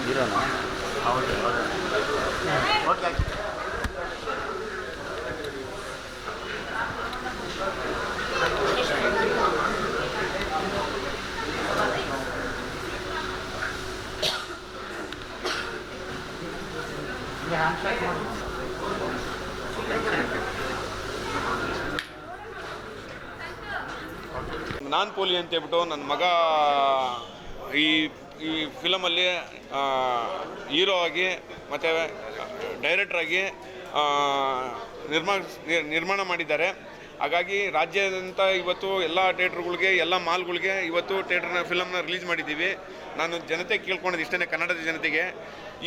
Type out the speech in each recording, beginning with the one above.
ಹೀರೋನಾ ಹೌದು ಹೌದು. ಓಕೆ ನಾನ್ ಪೋಲಿ ಅಂತ ಹೇಳ್ಬಿಟ್ಟು ನನ್ನ ಮಗ ಈ ಈ ಫಿಲಮಲ್ಲಿ ಹೀರೋ ಆಗಿ ಮತ್ತು ಡೈರೆಕ್ಟರ್ ಆಗಿ ಆ, ನಿರ್ಮಾಣ ನಿರ್ಮಾಣ ಮಾಡಿದ್ದಾರೆ. ಹಾಗಾಗಿ ರಾಜ್ಯಾದ್ಯಂತ ಇವತ್ತು ಎಲ್ಲ ಥಿಯೇಟ್ರ್ಗಳಿಗೆ ಎಲ್ಲ ಮಾಲ್ಗಳಿಗೆ ಇವತ್ತು ಥಿಯೇಟ್ರ್ನ ಫಿಲಮ್ನ ರಿಲೀಸ್ ಮಾಡಿದ್ದೀವಿ. ನಾನು ಜನತೆ ಕೇಳ್ಕೊಳೋದು ಇಷ್ಟೇ ಕನ್ನಡದ ಜನತೆಗೆ.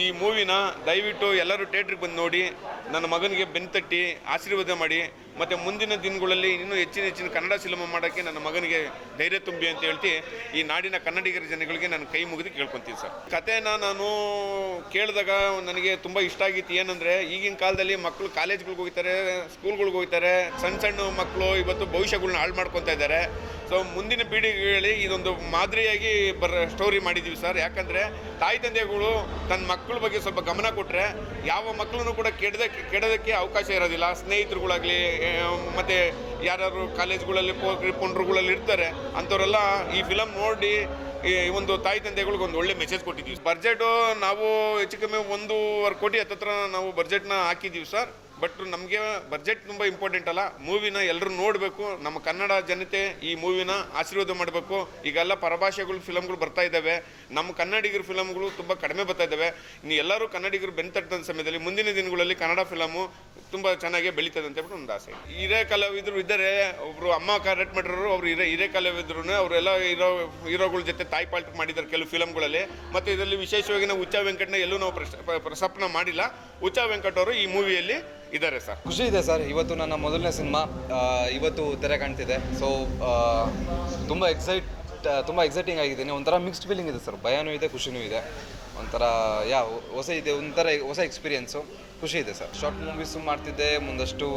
ಈ ಮೂವಿನ ದಯವಿಟ್ಟು ಎಲ್ಲರೂ ಥಿಯೇಟ್ರಿಗೆ ಬಂದು ನೋಡಿ, ನನ್ನ ಮಗನಿಗೆ ಬೆನ್ತಟ್ಟಿ ಆಶೀರ್ವಾದ ಮಾಡಿ, ಮತ್ತು ಮುಂದಿನ ದಿನಗಳಲ್ಲಿ ಇನ್ನೂ ಹೆಚ್ಚಿನ ಹೆಚ್ಚಿನ ಕನ್ನಡ ಸಿನಿಮಾ ಮಾಡೋಕ್ಕೆ ನನ್ನ ಮಗನಿಗೆ ಧೈರ್ಯ ತುಂಬಿ ಅಂತ ಹೇಳ್ತಿ, ಈ ನಾಡಿನ ಕನ್ನಡಿಗರ ಜನಗಳಿಗೆ ನಾನು ಕೈ ಮುಗಿದು ಕೇಳ್ಕೊತೀನಿ ಸರ್. ಕಥೆನ ನಾನು ಕೇಳಿದಾಗ ನನಗೆ ತುಂಬ ಇಷ್ಟ ಆಗಿತ್ತು. ಏನಂದರೆ, ಈಗಿನ ಕಾಲದಲ್ಲಿ ಮಕ್ಕಳು ಕಾಲೇಜ್ಗಳಿಗೆ ಹೋಗ್ತಾರೆ ಸ್ಕೂಲ್ಗಳಿಗೆ ಹೋಗ್ತಾರೆ, ಸಣ್ಣ ಸಣ್ಣ ಮಕ್ಕಳು ಇವತ್ತು ಭವಿಷ್ಯಗಳನ್ನ ಹಾಳು ಮಾಡ್ಕೊತಾ ಇದ್ದಾರೆ. ಸೊ ಮುಂದಿನ ಪೀಳಿಗೆಗಳಲ್ಲಿ ಇದೊಂದು ಮಾದರಿಯಾಗಿ ಬರ ಸ್ಟೋರಿ ಮಾಡಿದ್ದೀವಿ ಸರ್ ಯಾಕಂದರೆ, ತಾಯಿ ತಂದೆಗಳು ತನ್ನ ಮಕ್ಕಳ ಬಗ್ಗೆ ಸ್ವಲ್ಪ ಗಮನ ಕೊಟ್ಟರೆ ಯಾವ ಮಕ್ಕಳನ್ನು ಕೂಡ ಕೆಡದಕ್ಕೆ ಕೆಡೋದಕ್ಕೆ ಅವಕಾಶ ಇರೋದಿಲ್ಲ. ಸ್ನೇಹಿತರುಗಳಾಗಲಿ ಮತ್ತು ಯಾರ್ಯಾರು ಕಾಲೇಜ್ಗಳಲ್ಲಿ ಪುಂಡ್ರುಗಳಲ್ಲಿ ಇರ್ತಾರೆ, ಅಂಥವರೆಲ್ಲ ಈ ಫಿಲಮ್ ನೋಡಿ, ಈ ಒಂದು ತಾಯಿ ತಂದೆಗಳಿಗೆ ಒಂದು ಒಳ್ಳೆ ಮೆಸೇಜ್ ಕೊಟ್ಟಿದ್ದೀವಿ ಬಜೆಟು ನಾವು ಹೆಚ್ಚು ಕಮ್ಮಿ ಒಂದೂವರೆ ಕೋಟಿ ಹತ್ತತ್ರ ನಾವು ಬಜೆಟ್ನ ಹಾಕಿದ್ದೀವಿ ಸರ್ ಬಟ್ ನಮಗೆ ಬಜೆಟ್ ತುಂಬ ಇಂಪಾರ್ಟೆಂಟ್ ಅಲ್ಲ. ಮೂವಿನ ಎಲ್ಲರೂ ನೋಡಬೇಕು. ನಮ್ಮ ಕನ್ನಡ ಜನತೆ ಈ ಮೂವಿನ ಆಶೀರ್ವಾದ ಮಾಡಬೇಕು. ಈಗೆಲ್ಲ ಪರಭಾಷೆಗಳು ಫಿಲಮ್ಗಳು ಬರ್ತಾ ಇದ್ದಾವೆ. ನಮ್ಮ ಕನ್ನಡಿಗರ ಫಿಲಮ್ಗಳು ತುಂಬ ಕಡಿಮೆ ಬರ್ತಾ ಇದ್ದಾವೆ. ಇನ್ನು ಎಲ್ಲರೂ ಕನ್ನಡಿಗರು ಬೆಂತಟ್ಟದ ಸಮಯದಲ್ಲಿ ಮುಂದಿನ ದಿನಗಳಲ್ಲಿ ಕನ್ನಡ ಫಿಲಮು ತುಂಬ ಚೆನ್ನಾಗಿ ಬೆಳೀತದೆ ಅಂತ ಹೇಳ್ಬಿಟ್ಟು ಒಂದು ಆಸೆ. ಹಿರೇ ಕಲಾವಿದರು ಇದ್ದಾರೆ ಒಬ್ಬರು ಅಮ್ಮ ಕರೆಕ್ಟ್ ಮಾಡಿರೋರು ಅವರು ಹಿರೇ ಹಿರೇ ಕಲಾವಿದ್ರು ಅವರೆಲ್ಲ ಹೀರೋ, ಹೀರೋಗಳ ಜೊತೆ ತಾಯಿ ಪಾಲ್ಟ್ ಮಾಡಿದ್ದಾರೆ ಕೆಲವು ಫಿಲಮ್ಗಳಲ್ಲಿ ಮತ್ತು ಇದರಲ್ಲಿ ವಿಶೇಷವಾಗಿ ನಾವು ಉಚ್ಚ ವೆಂಕಟ್ನ ಎಲ್ಲೂ ನಾವು ಪ್ರಸಪ್ನ ಮಾಡಿಲ್ಲ. ಉಚ್ಚ ವೆಂಕಟ್ ಅವರು ಈ ಮೂವಿಯಲ್ಲಿ ಇದ್ದಾರೆ ಸರ್. ಖುಷಿ ಇದೆ ಸರ್. ಇವತ್ತು ನನ್ನ ಮೊದಲನೇ ಸಿನಿಮಾ ಇವತ್ತು ತೆರೆ ಕಾಣ್ತಿದೆ. ಸೊ ತುಂಬ ಎಕ್ಸೈಟ್ ತುಂಬ ಎಕ್ಸೈಟಿಂಗ್ ಆಗಿದ್ದೀನಿ ಒಂಥರ ಮಿಕ್ಸ್ಡ್ ಫೀಲಿಂಗ್ ಇದೆ ಸರ್ ಭಯನೂ ಇದೆ, ಖುಷಿನೂ ಇದೆ. ಒಂಥರ, ಯಾ, ಹೊಸ ಇದೆ, ಒಂಥರ ಹೊಸ ಎಕ್ಸ್ಪೀರಿಯೆನ್ಸು ಖುಷಿ ಇದೆ ಸರ್ ಶಾರ್ಟ್ ಮೂವೀಸು ಮಾಡ್ತಿದ್ದೆ, ಮುಂದಷ್ಟು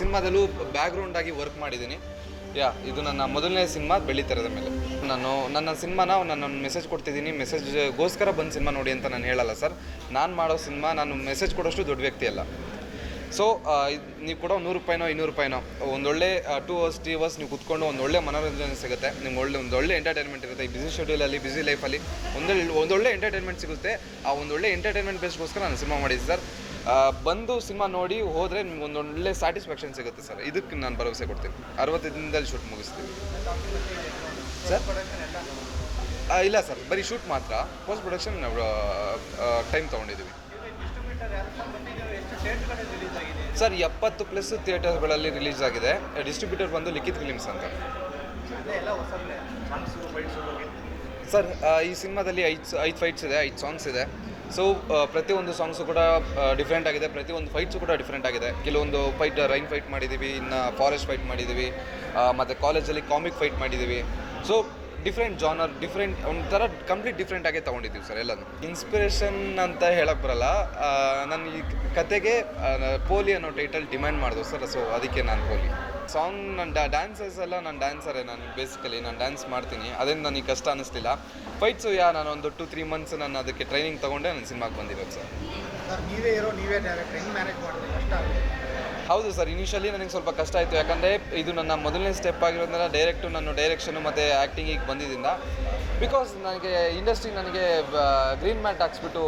ಸಿನಿಮಾದಲ್ಲೂ ಬ್ಯಾಕ್ಗ್ರೌಂಡ್ ಆಗಿ ವರ್ಕ್ ಮಾಡಿದ್ದೀನಿ. ಯಾ, ಇದು ನನ್ನ ಮೊದಲನೇ ಸಿನಿಮಾ ಬೆಳಿತರದ ಮೇಲೆ. ನಾನು, ನನ್ನ ಸಿನಿಮಾನ ನಾನು ಮೆಸೇಜ್ ಕೊಡ್ತಿದ್ದೀನಿ. ಮೆಸೇಜ್ಗೋಸ್ಕರ ಬಂದು ಸಿನಿಮಾ ನೋಡಿ ಅಂತ ನಾನು ಹೇಳಲ್ಲ ಸರ್ ನಾನು ಮಾಡೋ ಸಿನಿಮಾ, ನಾನು ಮೆಸೇಜ್ ಕೊಡೋಷ್ಟು ದೊಡ್ಡ ವ್ಯಕ್ತಿ ಅಲ್ಲ. ಸೊ ನೀವು ಕೂಡ ನೂರು ರೂಪಾಯಿನೋ ಇನ್ನೂರು ರೂಪಾಯಿನೋ, ಒಂದೊಳ್ಳೆ ಟೂ ಅವರ್ಸ್ ತ್ರೀ ಅವರ್ಸ್ ನೀವು ಕುತ್ಕೊಂಡು ಒಂದೊಳ್ಳೆ ಮನೋರಂಜನೆ ಸಿಗುತ್ತೆ. ನಿಮ್ಗೆ ಒಳ್ಳೆ ಒಂದು ಒಳ್ಳೆ ಎಂಟರ್ಟೈನ್ಮೆಂಟ್ ಇರುತ್ತೆ. ಈ ಬಿಸಿ ಶೆಡ್ಯೂಲಲ್ಲಿ ಬಿಸಿ ಲೈಫಲ್ಲಿ ಒಂದೊಳ್ಳೆ ಒಂದೊಳ್ಳೆ ಎಂಟರ್ಟೈನ್ಮೆಂಟ್ ಸಿಗುತ್ತೆ. ಆ ಒಂದೊಳ್ಳೆ ಎಂಟರ್ಟೈನ್ಮೆಂಟ್ ಬೇಸ್ಗೋಸ್ಕರ ನಾನು ಸಿನಿಮಾ ಮಾಡಿದ್ದೆ ಸರ್ ಬಂದು ಸಿನಿಮಾ ನೋಡಿ ಹೋದರೆ ನಿಮ್ಗೆ ಒಂದೊಳ್ಳೆ ಸ್ಯಾಟಿಸ್ಫ್ಯಾಕ್ಷನ್ ಸಿಗುತ್ತೆ ಸರ್ ಇದಕ್ಕೆ ನಾನು ಭರವಸೆ ಕೊಡ್ತೀನಿ. ಅರವತ್ತು ದಿನದಲ್ಲಿ ಶೂಟ್ ಮುಗಿಸ್ತೀನಿ ಸರ್ ಇಲ್ಲ ಸರ್ ಬರೀ ಶೂಟ್ ಮಾತ್ರ. ಪೋಸ್ಟ್ ಪ್ರೊಡಕ್ಷನ್ ನಾವು ಟೈಮ್ ತೊಗೊಂಡಿದ್ದೀವಿ. ಸರ್, ಎಪ್ಪತ್ತು ಪ್ಲಸ್ ಥಿಯೇಟರ್ಗಳಲ್ಲಿ ರಿಲೀಸ್ ಆಗಿದೆ. ಡಿಸ್ಟ್ರಿಬ್ಯೂಟರ್ ಬಂದು ಲಿಖಿತ್ ಫಿಲಿಮ್ಸ್ ಅಂತ. ಸರ್ ಈ ಸಿನಿಮಾದಲ್ಲಿ ಐದು ಐದು ಫೈಟ್ಸ್ ಇದೆ, ಐದು ಸಾಂಗ್ಸ್ ಇದೆ. ಸೊ ಪ್ರತಿಯೊಂದು ಸಾಂಗ್ಸು ಕೂಡ ಡಿಫ್ರೆಂಟ್ ಆಗಿದೆ. ಪ್ರತಿಯೊಂದು ಫೈಟ್ಸು ಕೂಡ ಡಿಫ್ರೆಂಟ್ ಆಗಿದೆ. ಕೆಲವೊಂದು ಫೈಟ್ ರೈನ್ ಫೈಟ್ ಮಾಡಿದ್ದೀವಿ ಇನ್ನು ಫಾರೆಸ್ಟ್ ಫೈಟ್ ಮಾಡಿದ್ದೀವಿ ಮತ್ತು ಕಾಲೇಜಲ್ಲಿ ಕಾಮಿಕ್ ಫೈಟ್ ಮಾಡಿದ್ದೀವಿ ಸೊ ಡಿಫ್ರೆಂಟ್ ಜಾನರ್ ಡಿಫ್ರೆಂಟ್ ಒಂಥರ ಕಂಪ್ಲೀಟ್ ಡಿಫ್ರೆಂಟ್ ಆಗಿ ತೊಗೊಂಡಿದ್ದೀವಿ ಸರ್ ಎಲ್ಲನೂ. ಇನ್ಸ್ಪಿರೇಷನ್ ಅಂತ ಹೇಳಕ್ಕೆ ಬರಲ್ಲ. ನಾನು ಈ ಕತೆಗೆ ಪೋಲಿ ಅನ್ನೋ ಟೈಟಲ್ ಡಿಮ್ಯಾಂಡ್ ಮಾಡಿದ್ರು ಸರ್ ಸೊ ಅದಕ್ಕೆ ನಾನು ಪೋಲಿ. ಸಾಂಗ್ ನನ್ನ ಡ್ಯಾನ್ಸಸ್ ಎಲ್ಲ ನಾನು ಡ್ಯಾನ್ಸರೇ ನಾನು ಬೇಸಿಕಲಿ ನಾನು ಡ್ಯಾನ್ಸ್ ಮಾಡ್ತೀನಿ. ಅದರಿಂದ ನನಗೆ ಕಷ್ಟ ಅನ್ನಿಸ್ಲಿಲ್ಲ ಫೈಟ್ಸು ಯಾ, ನಾನು ಒಂದು ಟು ತ್ರೀ ಮಂತ್ಸ್ ನಾನು ಅದಕ್ಕೆ ಟ್ರೈನಿಂಗ್ ತೊಗೊಂಡೆ, ನಾನು ಸಿನಿಮಾಗೆ ಬಂದಿರೋದು ಸರ್. ನೀವೇ ಇರೋ, ನೀವೇ ಹೆಂಗೆ ಮ್ಯಾನೇಜ್ ಮಾಡಿದ್ರೆ ಕಷ್ಟ ಹೌದು ಸರ್ ಇನಿಷಿಯಲಿ ನನಗೆ ಸ್ವಲ್ಪ ಕಷ್ಟ ಆಯಿತು. ಯಾಕಂದರೆ ಇದು ನನ್ನ ಮೊದಲನೇ ಸ್ಟೆಪ್ ಆಗಿರೋದ್ರಿಂದ ಡೈರೆಕ್ಟು ನಾನು ಡೈರೆಕ್ಷನು ಮತ್ತು ಆ್ಯಕ್ಟಿಂಗಿಗೆ ಬಂದಿದ್ದರಿಂದ ಬಿಕಾಸ್ ನನಗೆ ಇಂಡಸ್ಟ್ರಿ ನನಗೆ ಗ್ರೀನ್ ಮ್ಯಾಟ್ ಹಾಕ್ಸ್ಬಿಟ್ಟು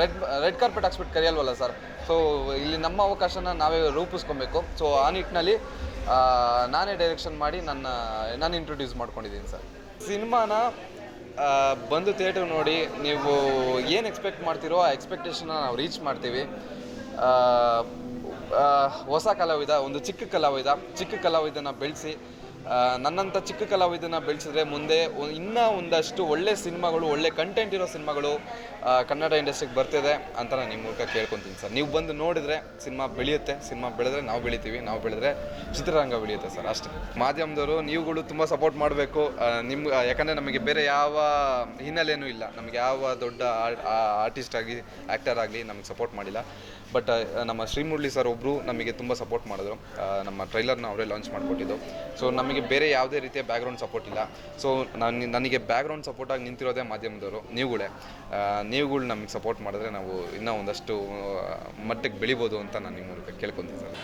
ರೆಡ್ ರೆಡ್ ಕಾರ್ಪೆಟ್ ಹಾಕ್ಸ್ಬಿಟ್ಟು ಕರೆಯಲ್ವಲ್ಲ ಸರ್? ಸೊ ಇಲ್ಲಿ ನಮ್ಮ ಅವಕಾಶನ ನಾವೇ ರೂಪಿಸ್ಕೊಬೇಕು. ಸೊ ಆ ನಿಟ್ಟಿನಲ್ಲಿ ನಾನೇ ಡೈರೆಕ್ಷನ್ ಮಾಡಿ ನನ್ನ ನಾನು ಇಂಟ್ರೊಡ್ಯೂಸ್ ಮಾಡ್ಕೊಂಡಿದ್ದೀನಿ ಸರ್. ಸಿನಿಮಾನ ಬಂದು ಥಿಯೇಟರ್ ನೋಡಿ ನೀವು ಏನು ಎಕ್ಸ್ಪೆಕ್ಟ್ ಮಾಡ್ತೀರೋ ಆ ಎಕ್ಸ್ಪೆಕ್ಟೇಷನ್ನ ನಾವು ರೀಚ್ ಮಾಡ್ತೀವಿ. ಹೊಸ ಕಲಾವಿದ, ಒಂದು ಚಿಕ್ಕ ಕಲಾವಿದ, ಚಿಕ್ಕ ಕಲಾವಿದನ ಬೆಳೆಸಿ ನನ್ನಂಥ ಚಿಕ್ಕ ಕಲಾವಿದನ ಬೆಳೆಸಿದ್ರೆ ಮುಂದೆ ಇನ್ನೂ ಒಂದಷ್ಟು ಒಳ್ಳೆ ಸಿನಿಮಾಗಳು, ಒಳ್ಳೆ ಕಂಟೆಂಟ್ ಇರೋ ಸಿನಿಮಾಗಳು ಕನ್ನಡ ಇಂಡಸ್ಟ್ರಿಗೆ ಬರ್ತಿದೆ ಅಂತ ನಾನು ನಿಮ್ಮ ಮೂಲಕ ಕೇಳ್ಕೊತೀನಿ ಸರ್. ನೀವು ಬಂದು ನೋಡಿದರೆ ಸಿನಿಮಾ ಬೆಳೆಯುತ್ತೆ, ಸಿನಿಮಾ ಬೆಳೆದ್ರೆ ನಾವು ಬೆಳಿತೀವಿ, ನಾವು ಬೆಳೆದ್ರೆ ಚಿತ್ರರಂಗ ಬೆಳೆಯುತ್ತೆ ಸರ್, ಅಷ್ಟೇ. ಮಾಧ್ಯಮದವರು, ನೀವುಗಳು ತುಂಬ ಸಪೋರ್ಟ್ ಮಾಡಬೇಕು ನಿಮ್ಮ ಯಾಕಂದರೆ ನಮಗೆ ಬೇರೆ ಯಾವ ಹಿನ್ನೆಲೆಯೂ ಇಲ್ಲ. ನಮಗೆ ಯಾವ ದೊಡ್ಡ ಆರ್ಟಿಸ್ಟ್ ಆಗಿ ಆ್ಯಕ್ಟರ್ ಆಗಲಿ ನಮಗೆ ಸಪೋರ್ಟ್ ಮಾಡಿಲ್ಲ. ಬಟ್ ನಮ್ಮ ಶ್ರೀಮುರಳಿ ಸರ್ ಒಬ್ಬರು ನಮಗೆ ತುಂಬ ಸಪೋರ್ಟ್ ಮಾಡಿದ್ರು. ನಮ್ಮ ಟ್ರೈಲರ್ನ ಅವರೇ ಲಾಂಚ್ ಮಾಡಿಕೊಟ್ಟಿದ್ದು. ಸೊ ನಮಗೆ ಬೇರೆ ಯಾವುದೇ ರೀತಿಯ ಬ್ಯಾಕ್ಗ್ರೌಂಡ್ ಸಪೋರ್ಟ್ ಇಲ್ಲ. ಸೊ ನಾನು ನನಗೆ ಬ್ಯಾಕ್ಗ್ರೌಂಡ್ ಸಪೋರ್ಟಾಗಿ ನಿಂತಿರೋದೇ ಮಾಧ್ಯಮದವರು, ನೀವುಗಳೇ. ನೀವುಗಳು ನಮಗೆ ಸಪೋರ್ಟ್ ಮಾಡಿದ್ರೆ ನಾವು ಇನ್ನೂ ಒಂದಷ್ಟು ಮಟ್ಟಕ್ಕೆ ಬೆಳಿಬೋದು ಅಂತ ನಾನು ನಿಮ್ಮ ಮೂಲಕ ಕೇಳ್ಕೊತೀನಿ ಸರ್